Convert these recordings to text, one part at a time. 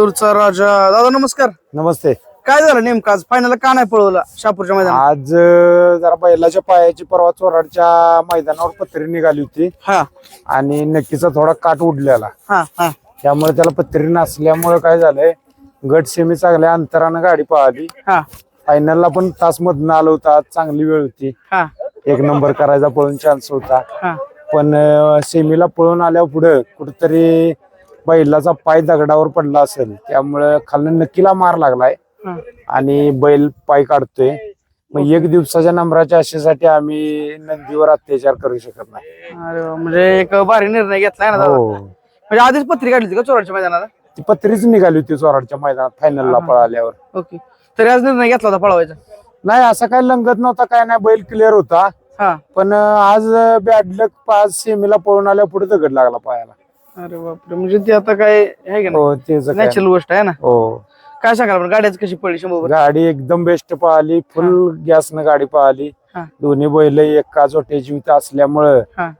लातूरचा राजा. दादा नमस्कार. नमस्ते. काय झालं नेमकं आज? फायनल का नाही पळवला शापूरच्या मैदानात? आज अं, जरा बैलाच्या पायाची परवा चोराडच्या मैदानावर पत्री निघाली होती. हा. आणि नक्कीचा थोडा काट उडलेला. हा हा. त्यामुळे त्याला पत्री नसल्यामुळे काय झालंय गट सेमी चांगल्या अंतरानं गाडी पळाली. हा. फायनलला पण तास मधनं आलं होतं आज चांगली वेळ होती. हा. एक नंबर करायचा पळून चान्स होता. हा. पण सेमीला पळून आल्यावर पुढं कुठंतरी बैलाचा पाय दगडावर पडला असेल त्यामुळे खालनं नक्कीला मार लागलाय. आणि बैल पाय काढतोय. मग एक दिवसाच्या नंबराच्या आशेसाठी आम्ही नंदीवर अत्याचार करू शकत नाही. अरे वा, म्हणजे एक भारी निर्णय घेतलाय ना दादा? हो. म्हणजे आधीच पत्री काढली होती का चोराच्या मैदानाला? ती पत्रीच निघाली होती चोराडच्या मैदानात फायनलला. पळाल्यावर. ओके. तरी आज निर्णय घेतला होता पळवायचा? नाही असं काय लंगत नव्हता काय नाही बैल क्लिअर होता. हा. पण अं, आज बॅड लक पाच सेमीला पळून आल्या पुढे दगड लागला पायाला. अरे बापरे. म्हणजे ती आता काय आहे का हो काय. नॅचरल गोष्ट आहे ना? हो. काय सांगाल पण गाड्याच कशी पडली शंभर गाडी एकदम बेस्ट पळाली फुल गॅसनं गाडी पळाली हा. दोन्ही बैल एका जोट्याची होती असल्यामुळं हा.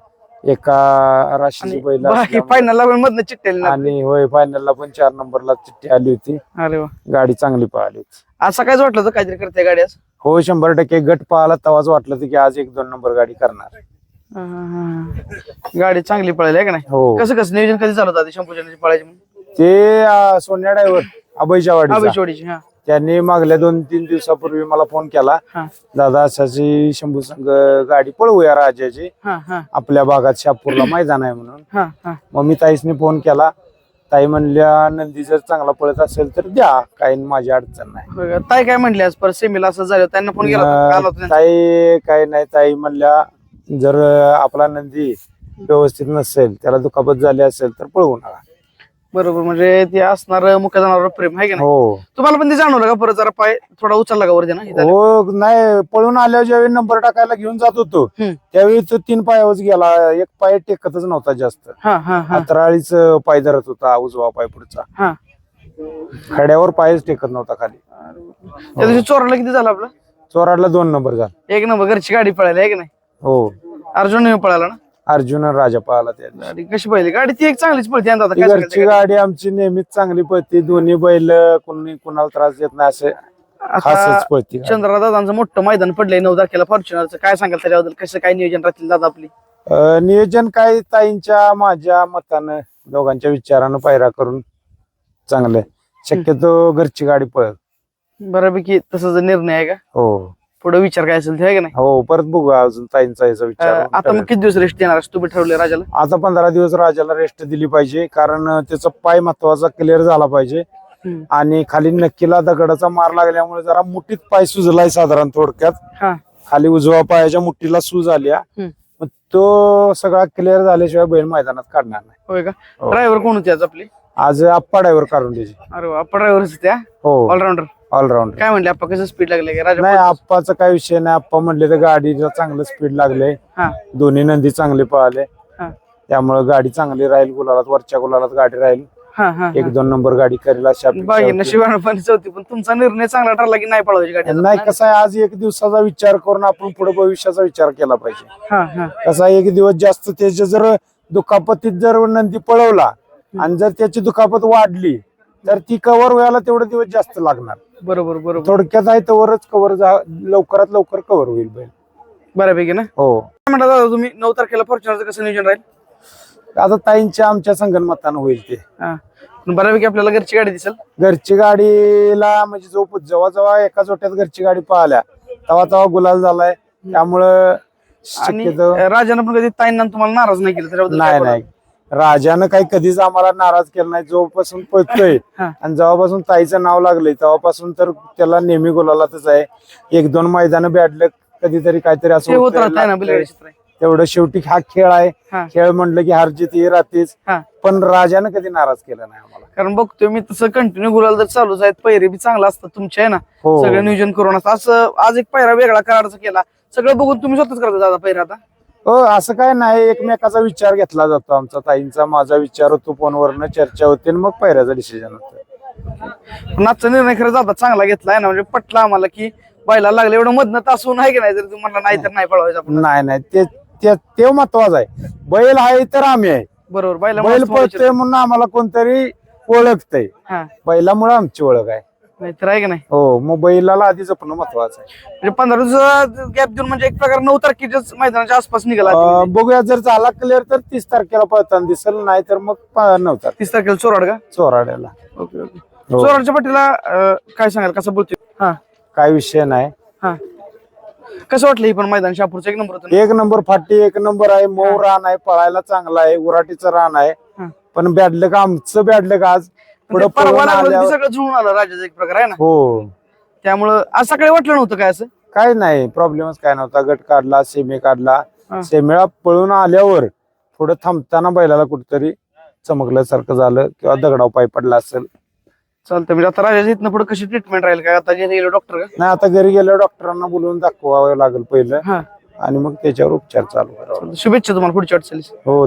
एका राशीची बैल बाकी असल्यामुळं. फायनलला पण मधनं चिट्टेल ना? आणि होय फायनलला पण चार नंबरला चिठ्ठी आली होती. अरे वा. गाडी चांगली पळाली होती आज सकाळीच वाटलं होतं काहीतरी करते गाडी आज? हो शंभर टक्के गट पळाला तेव्हाच वाटलं होतं की आज एक दोन नंबर गाडी करणार. गाडी चांगली पळाली आहे का नाही? हो. कसं कसं नियोजन कधी चालू होतं शंपूच्या पळायची ते अं, सोन्या ड्रायव्हर अभयच्या वाडीचा आबेचवाडीची हा. त्यांनी मागल्या दोन तीन दिवसापूर्वी मला फोन केला. हा. दादा असाची शंभू संघ गाडी पळवूया राजाची. हा हा. आपल्या भागात शापूरला मैदान आहे म्हणून. हा हा. मग मी ताईसनी फोन केला. ताई म्हणल्या नंदी जर चांगला पळत असेल तर द्या काही माझी अडचण नाही. होय का? ताई काय म्हणली आज? परत सेमीला असं झालं त्यांना फोन केला होता, आला होता मग त्यांचा. ताई काय नाही ताई म्हणल्या जर आपला नंदी व्यवस्थित नसेल त्याला दुखापत झाली असेल तर पळवू नका. बरोबर म्हणजे ते असणार मुख्य जनावर प्रेम आहे का नाही? हो. तुम्हाला पण ते जाणवलं का परत जरा पाय थोडा उचलला का वरती ना? इथं? हो नाही पळून आल्यावर ज्यावेळी नंबर टाकायला घेऊन जात होतो हम्म. त्यावेळी तो तीन पायावरच गेला. एक पाय टेकतच नव्हता जास्त. हा हा हा. अतराळीच पाय धरत होता उजवा पाय पुढचा. हा. खड्यावर पायच टेकत नव्हता खाली. त्या दिवशी चोराला किती झालं आपलं? चोराडला दोन नंबर झाला. एक नंबर घरची गाडी पळाली आहे की नाही? हो. अर्जुन पळाला ना? अर्जुन आणि राजा पळाला त्या दिवशी. गाडी कशी पळली गाडी ती एक चांगलीच पळते आता ती काय घरची सांगायचं? गाडी आमची नेहमीच चांगली पळते. दोन्ही बैल कोणी कुणाला त्रास देत नाही असे आता खासच पळते गाडी. चंद्रा दादांचं मोठं मैदान पडलंय नऊ तारखेला फॉर्च्युनरचं. काय सांगाल त्याच्याबद्दल? कसं काय नियोजन राहतील दादा आपली? अं, नियोजन काय ताईंच्या माझ्या मतानं दोघांच्या विचारानं पायरा करून चांगलं शक्यतो घरची गाडी पळत बऱ्यापैकी तसा निर्णय आहे का? हो. पुढे विचार काय असेल ते आहे का नाही? हो परत बघू अजून ताईंचा याचा विचार अं, आता मग. किती दिवस रेस्ट देणार? तुम्ही ठरवले राजाला? आता पंधरा दिवस राजाला रेस्ट दिली पाहिजे कारण त्याचा पाय महत्त्वाचा क्लिअर झाला पाहिजे. हम्म. आणि खाली नक्कीला दगडाचा मार लागल्यामुळे जरा मुठीत पाय सुजलाय साधारण थोडक्यात. हा. खाली उजव्या पायाच्या मुठीला सूज आल्या. हम्म. मग तो सगळा क्लिअर झाल्याशिवाय बैल मैदानात काढणार नाही. होय का? हो. ड्रायव्हर कोण होते आज आपली? आज आप्पा ड्रायव्हर काढून द्यायचे. अरे वा, आपण ड्रायव्हर त्या हो. ऑलराऊंडर ऑलराऊंड काय म्हणले? आपण कसं स्पीड लागले? का राजा नाही आप्पाचा काय विषय नाही. आप्पा म्हणले तर गाडीला चांगलं स्पीड लागले. हा. दोन्ही नंदी चांगले पळाले. हा. त्यामुळे गाडी चांगली राहील गुलालात वरच्या गुलालात गाडी राहील. हा हा एक दोन नंबर गाडी करेल अशी अपेक्षा होती. नशिबानं पण होती पण तुमचा निर्णय चांगला ठरला की नाही पळवायची गाडी. नाही कसं आहे आज एक दिवसाचा विचार करून आपण पुढे भविष्याचा विचार केला पाहिजे. हा हा. कसा आहे, एक दिवस जास्त त्याच्या जर दुखापतीत जर नंदी पळवला आणि जर त्याची दुखापत वाढली तर ती कव्हर व्हायला तेवढे दिवस जास्त लागणार. बरोबर बरोबर. थोडक्यात आहे तवरच कव्हर लवकरात लवकर कव्हर होईल बैल. बऱ्यापैकी ना? हो. काय म्हणता दादा तुम्ही नऊ तारखेला फॉर्च्युनरचं कसं नियोजन राहील? आता ताईंच्या आमच्या संगणमतानं होईल ते. हा. पण बऱ्यापैकी आपल्याला घरची गाडी दिसेल? घरची गाडीला म्हणजे जो जेव्हा जेव्हा एका जोट्यात घरची गाडी पळाल्या तेव्हा तेव्हा गुलाल झालाय. त्यामुळं आणि शक्यतो राजानं पण कधी ताईंना तुम्हाला नाराज नाही केलं त्याच्याबद्दल काय नाही बोलाल? नाही राजानं काही कधीच आम्हाला नाराज केलं नाही. जोपासून पळतोय. हा. आणि जेव्हापासून ताईचं नाव लागलंय तेव्हापासून तर त्याला नेहमी गुलालातच आहे. एक दोन मैदान बॅडलं कधीतरी काहीतरी असं होत. तेवढं शेवटी हा खेळ आहे. हा. खेळ म्हणलं की हारजीत ही राहतेच. हा. पण राजानं कधी नाराज केलं नाही आम्हाला. कारण बघतोय मी तसं कंटिन्यू गुलाल जर चालूच आहेत पैरे बी चांगला असतात तुमचे आहे ना? हो. सगळं नियोजन करून असतं असं आज एक पैरा वेगळा कराराचा केला. सगळं बघून तुम्ही स्वतःच करता दादा पैरा आता? हो असं काय नाही एकमेकाचा विचार घेतला जातो आमचा ताईंचा माझा विचार होतो फोनवरनं चर्चा होते आणि मग पैऱ्याचा डिसिजन होतं. पण आजचा निर्णय खरं जाता चांगला घेतला आहे ना म्हणजे पटला आम्हाला की बायला लागलं एवढं मधनं तासून आहे की नाही जर तुम्हाला नाही तर नाही पळवायचं आपण. नाही नाही ते ते ते महत्वाचं आहे. बैल आहे तर आम्ही आहे. बरोबर बैल मोडीचे- पळतोय म्हणून आम्हाला कोणतरी ओळखतंय. हा. बैलामुळे आमची ओळख आहे. नाहीतर आहे का नाही? हो मग बैलाला आधी जपणं महत्वाचं आहे. म्हणजे पंधरा दिवसाचा गॅप देऊन म्हणजे एक प्रकार नऊ तारखेच्याच मैदानाच्या आसपास निघाला अं, बघूया जर झाला क्लिअर तर तीस तारखेला पळताना दिसेल नाही तर मग प- नऊ तारखे. तीस तारखेला चोराड का? चोराड्याला. Okay okay. हो. चोराडच्या पाठीला अं, काय सांगाल कसं बोलतोय? हा. काय विषय नाही. हा. कसं वाटलं ही पण मैदान? शापूरचं एक नंबर होतं एक नंबर फाटी एक नंबर आहे. मऊ रान आहे पळायला चांगला आहे उराटीचं रान आहे. हा. पण बॅडलं का आमचं बॅडलं का आज पुढे म्हणजे परवा लागलं ते सगळं जुळून आलं राजाचं एक प्रकार आहे ना? हो. त्यामुळं आज सकाळी वाटलं नव्हतं काय असं? काय नाही प्रॉब्लेमच काय नव्हता. गट काढला सेमी काढला. हा. सेमीला पळून आल्यावर थोडं थांबताना बैलाला कुठतरी चमकल्यासारखं झालं किंवा दगडाव पाय पडला असेल. चालतं म्हणजे आता राजाच्या इथनं पुढे कशी ट्रीटमेंट राहील काय? आता गेले डॉक्टर का? नाही आता घरी गेल्यावर डॉक्टरांना बोलवून दाखवावं लागेल पहिलं. हा. आणि मग त्याच्यावर उपचार चालू करावा शुभेच्छा तुम्हाला पुढच्या वाटचालीस हो